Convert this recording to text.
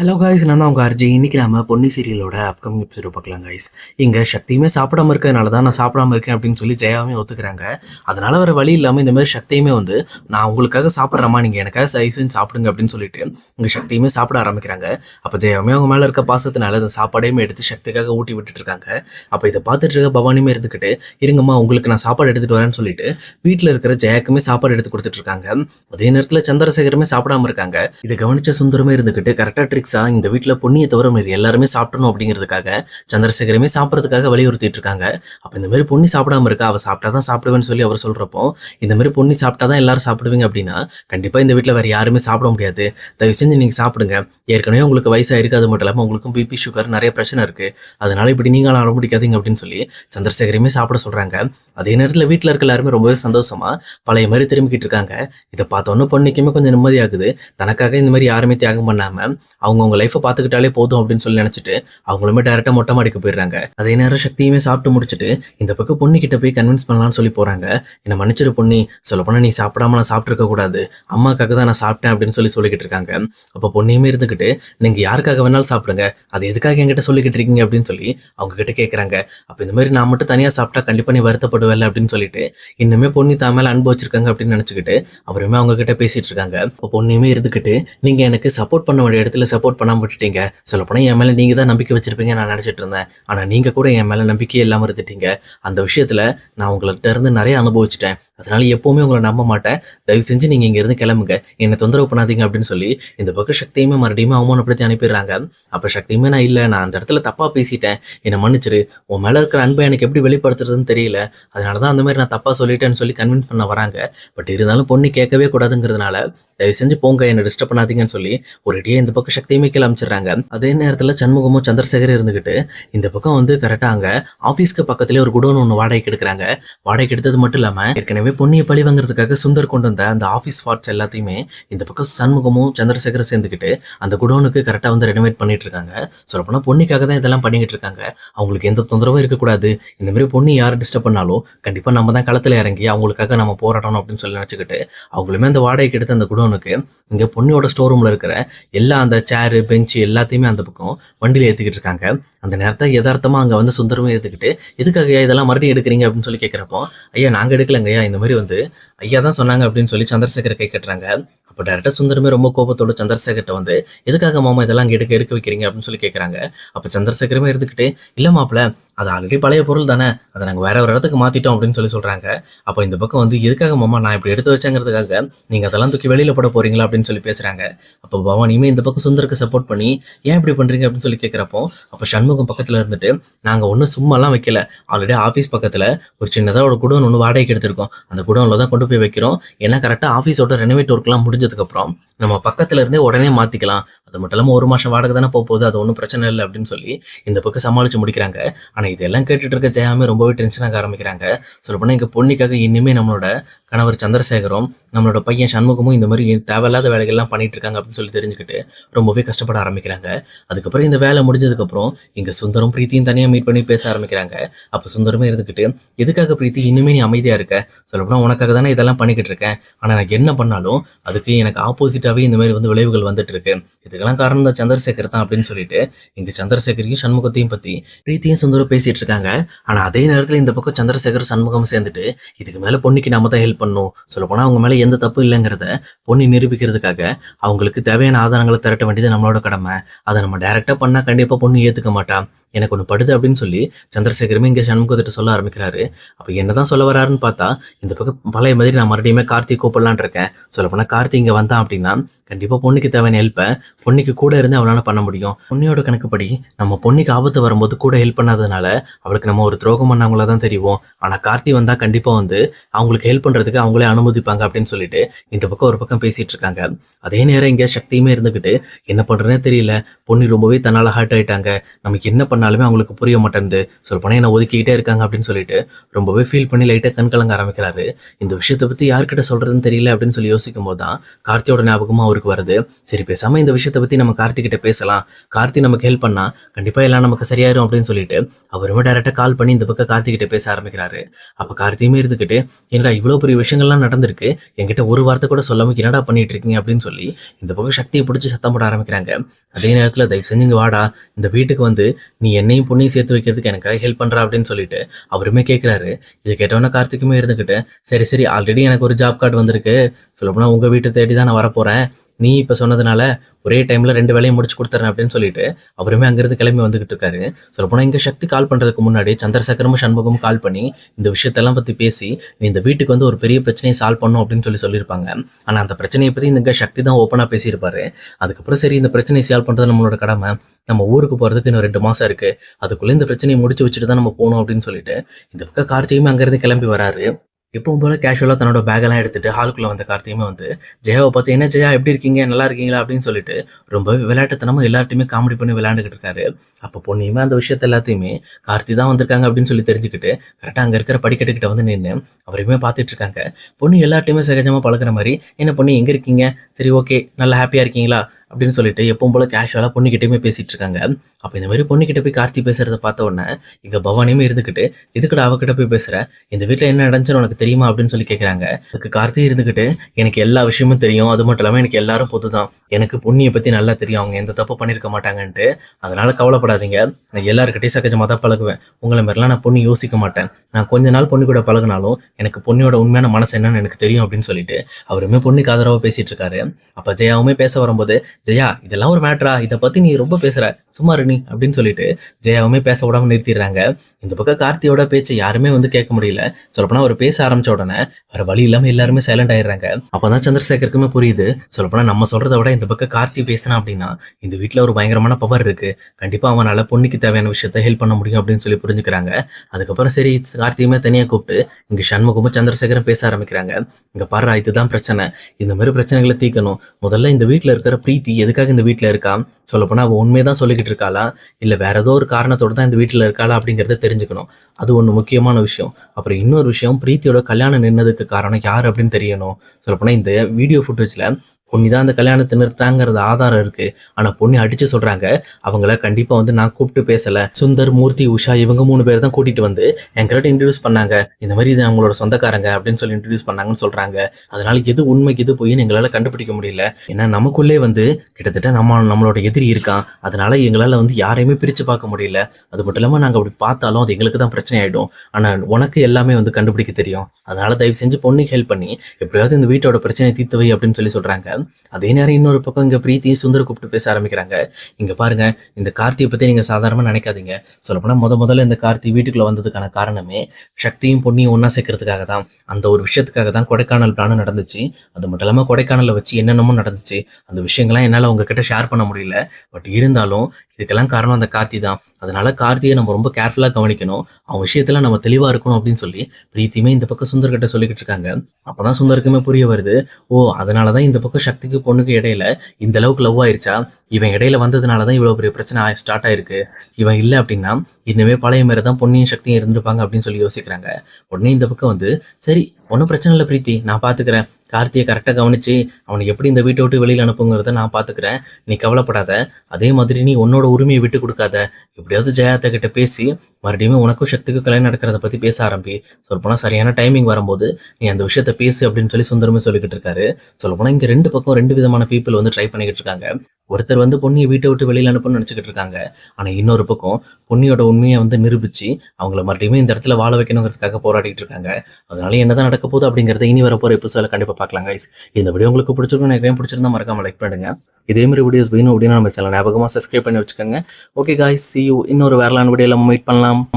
Hello guys நான் தான் உங்கள் அர்ஜி இன்றைக்கி நம்ம பொன்னி சீரியலோட அப்கமிங் எபிசோட பார்க்கலாம் காய்ஸ் இங்கே சக்தியுமே சாப்பிடாம இருக்கிறதுனால தான் நான் சாப்பிடாம இருக்கேன் அப்படின்னு சொல்லி ஜெயாவே ஒத்துக்கிறாங்க. அதனால வர வழி இல்லாமல் இந்த மாதிரி சக்தியுமே வந்து நான் உங்களுக்காக சாப்பிட்றேம்மா நீங்கள் எனக்காக சைஸ் சாப்பிடுங்க அப்படின்னு சொல்லிட்டு இங்கே சக்தியுமே சாப்பிட ஆரம்பிக்கிறாங்க. அப்போ ஜெயாவுமே அவங்க மேலே இருக்க பாசத்தினால அந்த சாப்பாடையுமே எடுத்து சக்திக்காக ஊட்டி விட்டுட்டு இருக்காங்க. அப்போ இதை பார்த்துட்டு இருக்க பவானியுமே இருந்துக்கிட்டு இருங்கம்மா உங்களுக்கு நான் சாப்பாடு எடுத்துகிட்டு வரேன்னு சொல்லிட்டு வீட்டில் இருக்கிற ஜெயாக்குமே சாப்பாடு எடுத்து கொடுத்துட்டு இருக்காங்க. அதே நேரத்தில் சந்திரசேகரமே சாப்பிடாம இருக்காங்க. இதை கவனிச்ச சுந்தரமே இருந்துக்கிட்டு கரெக்டாக ட்ரிக்ஸா இந்த வீட்டில் பொண்ணியை தவிர மீது எல்லாருமே சாப்பிடணும் அப்படிங்கிறதுக்காக சந்திரசேகரமே சாப்பிட்றதுக்காக வலியுறுத்திட்டு இருக்காங்க. அப்போ இந்த மாதிரி பொண்ணி சாப்பிடாம இருக்கா? அவள் சாப்பிட்டா தான் சாப்பிடுவேன்னு சொல்லி அவர் சொல்கிறப்போ இந்த மாதிரி பொன்னி சாப்பிட்டா தான் எல்லாரும் சாப்பிடுவீங்க அப்படின்னா கண்டிப்பாக இந்த வீட்டில் வேறு யாருமே சாப்பிட முடியாது. தயவு செஞ்சு நீங்கள் சாப்பிடுங்க. ஏற்கனவே உங்களுக்கு வயசாக இருக்காது மட்டும் இல்லாமல் உங்களுக்கும் பிபி சுகர் நிறைய பிரச்சனை இருக்குது அதனால இப்படி நீங்களும் ஆரம்பிக்காதீங்க அப்படின்னு சொல்லி சந்திரசேகரமே சாப்பிட சொல்கிறாங்க அதே நேரத்தில் வீட்டில் இருக்க எல்லாருமே ரொம்பவே சந்தோஷமா பழைய மாதிரி திரும்பிக்கிட்டு இருக்காங்க. இதை பார்த்தோன்னே பொண்ணுக்குமே கொஞ்சம் நிம்மதியாகுது. தனக்காக இந்த மாதிரி யாருமே தியாகம் பண்ணாமல் அவங்க அவங்கவுங்க லைஃப்பை பார்த்துக்கிட்டாலே போதும் அப்படின்னு சொல்லி நினச்சிட்டு அவங்களுமே டேரெக்டாக மொட்டை மாடிக்கு போயிடுறாங்க. அதே நேரம் சக்தியுமே சாப்பிட்டு முடிச்சுட்டு இந்த பக்கம் பொண்ணு கிட்ட போய் கன்வின்ஸ் பண்ணலாம்னு சொல்லி போகிறாங்க என்னை மன்னிச்சிரு பொண்ணி சொல்லப்போனால் நீ சாப்பிடாம நான் சாப்பிட்ருக்க கூடாது. அம்மாக்காக தான் நான் சாப்பிட்டேன் அப்படின்னு சொல்லி சொல்லிக்கிட்டு இருக்காங்க. அப்போ பொண்ணையுமே இருந்துக்கிட்டு நீங்கள் யாருக்காக வேணாலும் சாப்பிடுங்க. அது எதுக்காக என்கிட்ட சொல்லிக்கிட்டு இருக்கீங்க அப்படின்னு சொல்லி அவங்க கிட்ட கேட்குறாங்க அப்போ இந்த மாதிரி நான் மட்டும் தனியாக சாப்பிட்டா கண்டிப்பாக நீ வருத்தப்படுவேல அப்படின்னு சொல்லிட்டு இன்னுமே பொண்ணு தான் மேலே அன்பு வச்சிருக்காங்க அப்படின்னு நினச்சிக்கிட்டு அவருமே அவங்க கிட்ட பேசிட்டு இருக்காங்க. இப்போ பொண்ணையுமே இருந்துக்கிட்டு நீங்கள் எனக்கு சப்போர்ட் பண்ண வேண்டிய இடத்துல சப்போர்ட் பண்ணாமல் விட்டுட்டீங்க. சொல்லப்போனால் என் மேலே நீங்கள் தான் நம்பிக்கை வச்சிருப்பீங்க நான் நினச்சிட்டு இருந்தேன். ஆனால் நீங்கள் கூட என் மேலே நம்பிக்கையே இல்லாமல் இருந்துட்டீங்க. அந்த விஷயத்தில் நான் உங்கள்கிட்ட இருந்து நிறைய அனுபவிச்சிட்டேன். அதனால் எப்போவுமே உங்களை நம்ப மாட்டேன். தயவு செஞ்சு நீங்கள் இங்கேருந்து கிளம்புங்க. என்னை தொந்தரவு பண்ணாதீங்க அப்படின்னு சொல்லி இந்த பக்கம் சக்தியுமே மறுபடியும் அவமானப்படுத்தி அனுப்பிடுறாங்க. அப்போ சக்தியுமே நான் இல்லை நான் அந்த இடத்துல தப்பாக பேசிட்டேன். என்னை மன்னிச்சிரு. உன் மேலே இருக்கிற அன்பை எனக்கு எப்படி வெளிப்படுத்துறதுன்னு தெரியல. அதனால தான் அந்த மாதிரி நான் தப்பாக சொல்லிட்டேன்னு சொல்லி கன்வின்ஸ் பண்ண வராங்க. பட் இருந்தாலும் பொண்ணு கேட்கவே கூடாதுங்கிறதுனால தயவு செஞ்சு போங்க என்னை டிஸ்டர்ப் பண்ணாதீங்கன்னு சொல்லி ஒரு இடையே இந்த பக்கம் சக்தி கீழே அமைச்சிடுறாங்க. அதே நேரத்தில் சண்முகமும் சந்திரசேகர் இருந்துகிட்டு இந்த பக்கம் வந்து கரெக்டாக அங்கே ஆஃபீஸ்க்கு பக்கத்துலேயே ஒரு குடோன் ஒன்று வாடகைக்கு எடுக்கிறாங்க. வாடகைக்கு எடுத்தது மட்டும் இல்லாமல் ஏற்கனவே பொன்னியை பழி வாங்குறதுக்காக சுந்தர் கொண்டு வந்த அந்த ஆஃபீஸ் ஸ்பாட்ஸ் எல்லாத்தையுமே இந்த பக்கம் சண்முகமும் சந்திரசேகரும் சேர்ந்துக்கிட்டு அந்த குடோனுக்கு கரெக்டாக வந்து ரெனோவேட் பண்ணிட்டு இருக்காங்க. சொல்லப்போனால் பொன்னிக்காக தான் இதெல்லாம் பண்ணிக்கிட்டு இருக்காங்க. அவங்களுக்கு எந்த தொந்தரவும் இருக்கக்கூடாது. இந்த மாதிரி பொண்ணு யாரை டிஸ்டர்ப் பண்ணாலும் கண்டிப்பாக நம்ம தான் களத்தில் இறங்கி அவங்களுக்காக நம்ம போராடணும் அப்படின்னு சொல்லி நினச்சிக்கிட்டு அவங்களுமே அந்த வாடகைக்கு எடுத்த அந்த குடோனுக்கு இங்கே பொன்னியோட ஸ்டோர் ரூமில் இருக்கிற எல்லா அந்த சேர் பெஞ்சு எல்லாத்தையுமே அந்த பக்கம் வண்டியில் ஏற்றிக்கிட்டு இருக்காங்க. அந்த நேரத்தை யதார்த்தமாக அங்கே வந்து சுந்தரமும் ஏற்றுக்கிட்டு எதுக்காக ஐயா இதெல்லாம் மறுபடியும் எடுக்கிறீங்க? அப்படின்னு சொல்லி கேட்குறப்போ ஐயா நாங்கள் எடுக்கலங்க ஐயா இந்த மாதிரி வந்து ஐயா தான் சொன்னாங்க அப்படின்னு சொல்லி சந்திரசேகர் கை கட்டுறாங்க. அப்போ டேரெக்டாக சுந்தரமே ரொம்ப கோபத்தோட சந்திரசேகர்கிட்ட வந்து எதுக்காக மாமா இதெல்லாம் அங்கே எடுக்க எடுக்க வைக்கிறீங்க? அப்படின்னு சொல்லி கேட்குறாங்க அப்போ சந்திரசேகரமே இருந்துக்கிட்டு இல்லை மாப்பிள்ள அது ஆல்ரெடி பழைய பொருள் தானே. அதை நாங்கள் வேற ஒரு இடத்துக்கு மாற்றிட்டோம் அப்படின்னு சொல்லி சொல்கிறாங்க அப்போ இந்த பக்கம் வந்து எதுக்காக மாமா நான் இப்படி எடுத்து வச்சேங்கிறதுக்காக நீங்கள் அதெல்லாம் தூக்கி வெளியில் போட போறீங்களா? அப்படின்னு சொல்லி பேசுகிறாங்க அப்போ பவானியுமே இந்த பக்கம் சுந்தருக்கு சப்போர்ட் பண்ணி ஏன் இப்படி பண்ணுறீங்க அப்படின்னு சொல்லி கேட்குறப்போ அப்போ சண்முகம் பக்கத்தில் இருந்துட்டு நாங்கள் ஒன்றும் சும்மாலாம் வைக்கல. ஆல்ரெடி ஆஃபீஸ் பக்கத்தில் ஒரு சின்னதாக ஒரு குடோன் ஒன்று வாடகைக்கு எடுத்திருக்கோம். அந்த குடோனில் தான் கொண்டு போய் வைக்கிறோம். ஏன்னா கரெக்டாக ஆஃபீஸோட ரெனோவேட் ஒர்க்லாம் முடிஞ்சதுக்கப்புறம் நம்ம பக்கத்தில் இருந்தே உடனே மாற்றிக்கலாம் அது மட்டும் இல்லாமல் ஒரு மாதம் வாடகை தானே போக போகுது அது ஒன்றும் பிரச்சனை இல்லை அப்படின்னு சொல்லி இந்த பக்கம் சமாளித்து முடிக்கிறாங்க. ஆனால் இதெல்லாம் கேட்டுட்டு இருக்க ஜெயாமே ரொம்பவே டென்ஷனாக ஆரம்பிக்கிறாங்க. சொல்லப்போனால் இங்கே பொண்ணுக்காக இனிமேல் நம்மளோட கணவர் சந்திரசேகரும் நம்மளோட பையன் சண்முகமும் இந்த மாதிரி தேவையில்லாத வேலைகள்லாம் பண்ணிட்டு இருக்காங்க அப்படின்னு சொல்லி தெரிஞ்சுக்கிட்டு ரொம்பவே கஷ்டப்பட ஆரம்பிக்கிறாங்க. அதுக்கப்புறம் இந்த வேலை முடிஞ்சதுக்கப்புறம் இங்கே சுந்தரம் பிரீத்தியும் தனியாக மீட் பண்ணி பேச ஆரம்பிக்கிறாங்க. அப்போ சுந்தரமே இருந்துக்கிட்டு எதுக்காக பிரீத்தி இன்னுமே நீ அமைதியாக இருக்க? சொல்லப்போனால் உனக்காக தானே இதெல்லாம் பண்ணிக்கிட்டு இருக்கேன். ஆனால் எனக்கு என்ன பண்ணாலும் அதுக்கு எனக்கு ஆப்போசிட்டாகவே இந்த மாதிரி வந்து விளைவுகள் வந்துட்டு இருக்கு இதுக்கெல்லாம் காரணம் தான் சந்திரசேகர் தான் அப்படின்னு சொல்லிட்டு இங்கே சந்திரசேகரையும் சண்முகத்தையும் பற்றி பிரீத்தியும் சுந்தரம் பேசிட்டு இருக்காங்க ஆனால் அதே நேரத்தில் இந்த பக்கம் சந்திரசேகர் சண்முகம் சேர்ந்துட்டு இதுக்கு மேலே பொண்ணுக்கு நாம தான் ஹெல்ப் பண்ணும். சொல்லப்போனால் அவங்க மேலே எந்த தப்பு இல்லைங்கிறத பொண்ணு நிரூபிக்கிறதுக்காக அவங்களுக்கு தேவையான ஆதாரங்களை திரட்ட வேண்டியது நம்மளோட கடமை. அதை நம்ம டைரெக்டாக பண்ணால் கண்டிப்பாக பொண்ணு ஏற்றுக்க மாட்டான் எனக்கு ஒன்று படுது அப்படின்னு சொல்லி சந்திரசேகரமே இங்கே சண்முகத்திட்ட சொல்ல ஆரம்பிக்கிறாரு. அப்போ என்னதான் சொல்ல வராருன்னு பார்த்தா இந்த பக்கம் பழைய மாதிரி நான் மறுபடியுமே கார்த்திக் கூப்பிடலான் இருக்கேன். சொல்லப்போனால் கார்த்திக் இங்கே வந்தான் அப்படின்னா கண்டிப்பாக பொண்ணுக்கு தேவையான ஹெல்ப்பை பொண்ணுக்கு கூட இருந்து அவளால் பண்ண முடியும். பொண்ணியோட கணக்குப்படி நம்ம பொண்ணுக்கு ஆபத்து வரும்போது கூட ஹெல்ப் பண்ணாததுனால அவளுக்கு நம்ம ஒரு துரோகம் பண்ணவங்கள தான் தெரியும் ஆனால் கார்த்தி வந்தால் கண்டிப்பாக வந்து அவங்களுக்கு ஹெல்ப் பண்ணுறதுக்கு அவங்களே அனுமதிப்பாங்க அப்படின்னு சொல்லிட்டு இந்த பக்கம் ஒரு பக்கம் பேசிட்டு இருக்காங்க. அதே நேரம் இங்கே சக்தியுமே இருந்துக்கிட்டு என்ன பண்ணுறதுனே தெரியல. பொண்ணு ரொம்பவே தன்னால் ஹர்ட் ஆயிட்டாங்க. நமக்கு என்ன பண்ணாலுமே அவங்களுக்கு புரிய மாட்டேங்குது. சொல்லப்போனால் என்ன ஒதுக்கிக்கிட்டே இருக்காங்க அப்படின்னு சொல்லிட்டு ரொம்பவே ஃபீல் பண்ணி லைட்டாக கண் கலங்க ஆரம்பிக்கிறாரு. இந்த விஷயத்தை பற்றி யார்கிட்ட சொல்கிறதுன்னு தெரியல அப்படின்னு சொல்லி யோசிக்கும் போது தான் கார்த்தியோட ஞாபகமும் அவருக்கு வருது. சரி பேசாமல் இந்த விஷயத்தை பற்றி நம்ம கார்த்திகிட்ட பேசலாம். கார்த்தி நமக்கு ஹெல்ப் பண்ணா கண்டிப்பாக எல்லாம் நமக்கு சரியாயிரும் அப்படின்னு சொல்லிட்டு அவருமே டேரெக்டாக கால் பண்ணி இந்த பக்கம் கார்த்திகிட்ட பேச ஆரம்பிக்கிறாரு. அப்போ கார்த்தியுமே இருந்துக்கிட்டு என்னடா இவ்வளோ பெரிய விஷயங்கள்லாம் நடந்திருக்கு. என்கிட்ட ஒரு வார்த்தை கூட சொல்லாமல் என்னடா பண்ணிட்டு இருக்கீங்க அப்படின்னு சொல்லி இந்த பக்கம் சக்தியை பிடிச்சி சத்தம் போட ஆரம்பிக்கிறாங்க. அதே நேரத்தில் தயவு செஞ்சுங்க வாடா இந்த வீட்டுக்கு வந்து நீ என்னையும் பொண்ணையும் சேர்த்து வைக்கிறதுக்கு எனக்காக ஹெல்ப் பண்ணுறா அப்படின்னு சொல்லிட்டு அவருமே கேட்குறாரு இதை கேட்டவொன்னே கார்த்திக்குமே இருந்துக்கிட்டு சரி சரி ஆல்ரெடி எனக்கு ஒரு ஜாப் கார்டு வந்திருக்கு. சொல்லப்போனால் உங்கள் வீட்டை தேடி தான் நான் வரப்போகிறேன் நீ இப்போ சொன்னதுனால ஒரே டைமில் ரெண்டு வேலையும் முடிச்சு கொடுத்துறேன் அப்படின்னு சொல்லிட்டு அவருமே அங்கேருந்து கிளம்பி வந்துகிட்டு இருக்காரு. சொல்லப்போனால் இங்கே சக்தி கால் பண்ணுறதுக்கு முன்னாடி சந்திரசேகரமும் சண்முகமும் கால் பண்ணி இந்த விஷயத்தெல்லாம் பற்றி பேசி நீ இந்த வீட்டுக்கு வந்து ஒரு பெரிய பிரச்சனையை சால்வ் பண்ணும் அப்படின்னு சொல்லி சொல்லியிருப்பாங்க. ஆனால் அந்த பிரச்சனையை பற்றி இந்த சக்தி தான் ஓப்பனாக பேசியிருப்பாரு. அதுக்கப்புறம் சரி இந்த பிரச்சனையை சால்வ் பண்ணுறது நம்மளோட கடமை. நம்ம ஊருக்கு போகிறதுக்கு இன்னும் ரெண்டு மாதம் இருக்குது அதுக்குள்ளே இந்த பிரச்சனையை முடிச்சு வச்சுட்டு தான் நம்ம போகணும் அப்படின்னு சொல்லிட்டு இந்த பக்கம் கார்த்தியுமே அங்கேருந்து கிளம்பி வராரு. எப்பவும் போல கேஷுவலாக தன்னோட பேக்கெல்லாம் எடுத்துட்டு ஹாலுக்குள்ளே வந்த கார்த்தியுமே வந்து ஜெயாவை பார்த்து என்ன ஜெயா எப்படி இருக்கீங்க? நல்லா இருக்கீங்களா? அப்படின்னு சொல்லிட்டு ரொம்ப விளையாட்டுத்தனமாக எல்லார்ட்டையுமே காமெடி பண்ணி விளையாண்டுக்கிட்டு இருக்காரு. அப்போ பொண்ணையுமே அந்த விஷயத்த எல்லாத்தையுமே கார்த்தி தான் வந்திருக்காங்க அப்படின்னு சொல்லி தெரிஞ்சுக்கிட்டு கரெக்டாக அங்கே இருக்கிற படிக்கட்டுக்கிட்ட வந்து நின்று அவரையுமே பார்த்துட்டு இருக்காங்க. பொண்ணு எல்லார்ட்டையுமே சகஜமாக பழகுற மாதிரி என்ன பொண்ணு எங்கே இருக்கீங்க? சரி ஓகே நல்லா ஹாப்பியாக இருக்கீங்களா? அப்படின்னு சொல்லிட்டு எப்பவும் போல கேஷுவலாக பொண்ணுகிட்டயுமே பேசிட்டு இருக்காங்க. அப்போ இந்த மாதிரி பொண்ணுக்கிட்ட போய் கார்த்தி பேசுறத பார்த்த உடனே இங்கே பவானியுமே இருந்துக்கிட்டு இதுக்கிட்ட அவகிட்ட போய் பேசுற? இந்த வீட்டில் என்ன நடந்துச்சுன்னு உனக்கு தெரியுமா? அப்படின்னு சொல்லி கேட்குறாங்க கார்த்தி இருந்துக்கிட்டு எனக்கு எல்லா விஷயமும் தெரியும். அது மட்டும் இல்லாமல் எனக்கு எல்லாரும் பொது தான் எனக்கு பொண்ணியை பற்றி நல்லா தெரியும். அவங்க எந்த தப்பு பண்ணியிருக்க மாட்டாங்கன்ட்டு. அதனால கவலைப்படாதீங்க. நான் எல்லாருக்கிட்டையும் சகஜமாக தான் பழகுவேன். உங்களை மாதிரிலாம் நான் பொண்ணு யோசிக்க மாட்டேன். நான் கொஞ்ச நாள் பொண்ணு கூட பழகினாலும் எனக்கு பொண்ணியோட உண்மையான மனசு என்னன்னு எனக்கு தெரியும் அப்படின்னு சொல்லிட்டு அவருமே பொண்ணுக்கு ஆதரவாக பேசிட்டு இருக்காரு. அப்போ ஜெயாவுமே பேச வரும்போது ஜெயா இதெல்லாம் ஒரு மேட்ரா இதை பற்றி நீ ரொம்ப பேசுற. சும்மா இரு நீ அப்படின்னு சொல்லிட்டு ஜெயாவுமே பேச விடாம நிறுத்திடுறாங்க. இந்த பக்கம் கார்த்தியோட பேச்சை யாருமே வந்து கேட்க முடியல. சொல்லப்போனா அவர் பேச ஆரம்பிச்ச உடனே வேற வழி இல்லாம எல்லாருமே சைலண்ட் ஆயிடுறாங்க. அப்பதான் சந்திரசேகருக்குமே புரியுது. சொல்லப்போனா நம்ம சொல்றதை விட இந்த பக்கம் கார்த்தி பேசினா அப்படின்னா இந்த வீட்டில் ஒரு பயங்கரமான பவர் இருக்கு. கண்டிப்பா அவனால பொண்ணுக்கு தேவையான விஷயத்த ஹெல்ப் பண்ண முடியும் அப்படின்னு சொல்லி புரிஞ்சுக்கிறாங்க. அதுக்கப்புறம் சரி கார்த்தியுமே தனியா கூப்பிட்டு இங்க சண்முகமும் சந்திரசேகரும் பேச ஆரம்பிக்கிறாங்க. இங்க பாரு இதுதான் பிரச்சனை. இந்த மாதிரி பிரச்சனைகளை தீர்க்கணும். முதல்ல இந்த வீட்டில் இருக்கிற பிரீத்தி எதுக்காக இந்த வீட்டில் இருக்கா? அவள் உண்மையை தான் சொல்லிக்கிட்டு இருக்காளா? இல்லை வேற ஏதோ ஒரு காரணத்தோட தான் இந்த வீட்டில் இருக்காளா அப்படிங்கிறத தெரிஞ்சுக்கணும். அது ஒன்று முக்கியமான விஷயம். அப்புறம் இன்னொரு விஷயம் பிரீத்தியோட கல்யாணம் நின்னதுக்கு காரணம் யார் அப்படின்னு தெரியணும். சொல்லப்போனால் இந்த வீடியோ ஃபுட்டேஜில் பொண்ணி தான் அந்த கல்யாணத்தை நிறுத்தாங்கிறது ஆதாரம் இருக்குது ஆனால் பொண்ணி அடித்து சொல்கிறாங்க அவங்கள கண்டிப்பாக வந்து நான் கூப்பிட்டு பேசலை. சுந்தர் மூர்த்தி உஷா இவங்க மூணு பேர் தான் கூட்டிகிட்டு வந்து என்கிட்ட இன்ட்ரடியூஸ் பண்ணாங்க. இந்த மாதிரி இது அவங்களோட சொந்தக்காரங்க அப்படின்னு சொல்லி இன்ட்ரடியூஸ் பண்ணாங்கன்னு சொல்கிறாங்க அதனால எது உண்மைக்கு எது பொய்ன்னு எங்களால் கண்டுபிடிக்க முடியல. ஏன்னா நமக்குள்ளே வந்து கிட்டத்தட்ட நம்ம நம்மளோட எதிரி இருக்கான் அதனால எங்களால் வந்து யாரையுமே பிரித்து பார்க்க முடியல. அது மட்டும் இல்லாமல் நாங்கள் அப்படி பார்த்தாலும் அது எங்களுக்கு தான் பிரச்சனை ஆகிடும் ஆனால் உனக்கு எல்லாமே வந்து கண்டுபிடிக்க தெரியும். அதனால தயவு செஞ்சு பொண்ணுக்கு ஹெல்ப் பண்ணி எப்படியாவது இந்த வீட்டோட பிரச்சனையை தீர்த்தவை அப்படின்னு சொல்லி சொல்கிறாங்க அதே நேரம் இன்னொரு பக்கம் இங்கே பிரீத்தியும் சுந்தர கூப்பிட்டு பேச ஆரம்பிக்கிறாங்க. இங்கே பாருங்கள் இந்த கார்த்தியை பற்றி நீங்கள் சாதாரணமாக நினைக்காதீங்க. சொல்லப்போனால் முத முதல்ல இந்த கார்த்தி வீட்டுக்குள்ளே வந்ததுக்கான காரணமே சக்தியும் பொண்ணையும் ஒன்றா சேர்க்கறதுக்காக தான். அந்த ஒரு விஷயத்துக்காக தான் கொடைக்கானல் பிளானும் நடந்துச்சு. அது மட்டும் இல்லாமல் கொடைக்கானலில் வச்சு என்னென்னமோ நடந்துச்சு. அந்த விஷயங்கள்லாம் என்னால் உங்ககிட்ட ஷேர் பண்ண முடியல. பட் இருந்தாலும் இதுக்கெல்லாம் காரணம் அந்த கார்த்தி தான். அதனால கார்த்தியை நம்ம ரொம்ப கேர்ஃபுல்லாக கவனிக்கணும். அவன் விஷயத்துல நம்ம தெளிவாக இருக்கணும் அப்படின்னு சொல்லி பிரீத்தியுமே இந்த பக்கம் சுந்தர்கிட்ட சொல்லிக்கிட்டு இருக்காங்க. அப்பதான் சுந்தருக்குமே புரிய வருது. ஓ அதனால தான் இந்த பக்கம் சக்திக்கு பொண்ணுக்கு இடையில இந்த அளவுக்கு லவ் ஆயிருச்சா? இவன் இடையில வந்ததுனால தான் இவ்வளோ பெரிய பிரச்சனை ஸ்டார்ட் ஆயிருக்கு. இவன் இல்லை அப்படின்னா இன்னுமே பழைய மாதிரி தான் பொண்ணையும் சக்தியும் இருந்திருப்பாங்க அப்படின்னு சொல்லி யோசிக்கிறாங்க. உடனே இந்த பக்கம் வந்து சரி ஒன்றும் பிரச்சனை இல்லை பிரீத்தி நான் பார்த்துக்கிறேன் கார்த்தியை கரெக்டாக கவனிச்சு அவனை எப்படி இந்த வீட்டை விட்டு வெளியில் அனுப்புங்கிறத நான் பார்த்துக்கிறேன் நீ கவலைப்படாத. அதே மாதிரி நீ உன்னோட உரிமையை விட்டு கொடுக்காத. எப்படியாவது ஜெயாத்த கிட்ட பேசி மறுபடியும் உனக்கும் சக்திக்கும் கல்யாணம் நடக்கிறத பற்றி பேச ஆரம்பி. சொல்லப்போனால் சரியான டைமிங் வரும்போது நீ அந்த விஷயத்த பேசு அப்படின்னு சொல்லி சுந்தரமே சொல்லிக்கிட்டு இருக்காரு. சொல்லப்போனால் இங்கே ரெண்டு பக்கம் ரெண்டு விதமான பீப்புள் வந்து ட்ரை பண்ணிக்கிட்டு இருக்காங்க. ஒருத்தர் வந்து பொன்னியை வீட்டை விட்டு வெளியில் அனுப்பணும்னு நினச்சிக்கிட்டு இருக்காங்க. ஆனால் இன்னொரு பக்கம் பொன்னியோட உண்மையை வந்து நிரூபிச்சு அவங்கள மறுபடியும் இந்த இடத்துல வாழ வைக்கணுங்கிறதுக்காக போராடிட்டு இருக்காங்க. அதனால என்னதான் நடக்க போகுது அப்படிங்கிறத இனி வரப்போகிற எபிசோட கண்டிப்பாக பார்க்கலாம் கைஸ் இந்த வீடியோ உங்களுக்கு பிடிச்சிருக்கும் எனக்கு பிடிச்சிருந்தா மறக்காம லைக் பண்ணுங்க இதே மாதிரி வீடியோஸ் வேணும் அப்படின்னு நம்ம சேனல் ஞாபகமாக சப்ஸ்கிரைப் பண்ணி வச்சுக்கோங்க. ஓகே காய்ஸ் சி யூ இன்னொரு வேறலான வீடியோவில் மீட் பண்ணலாம்.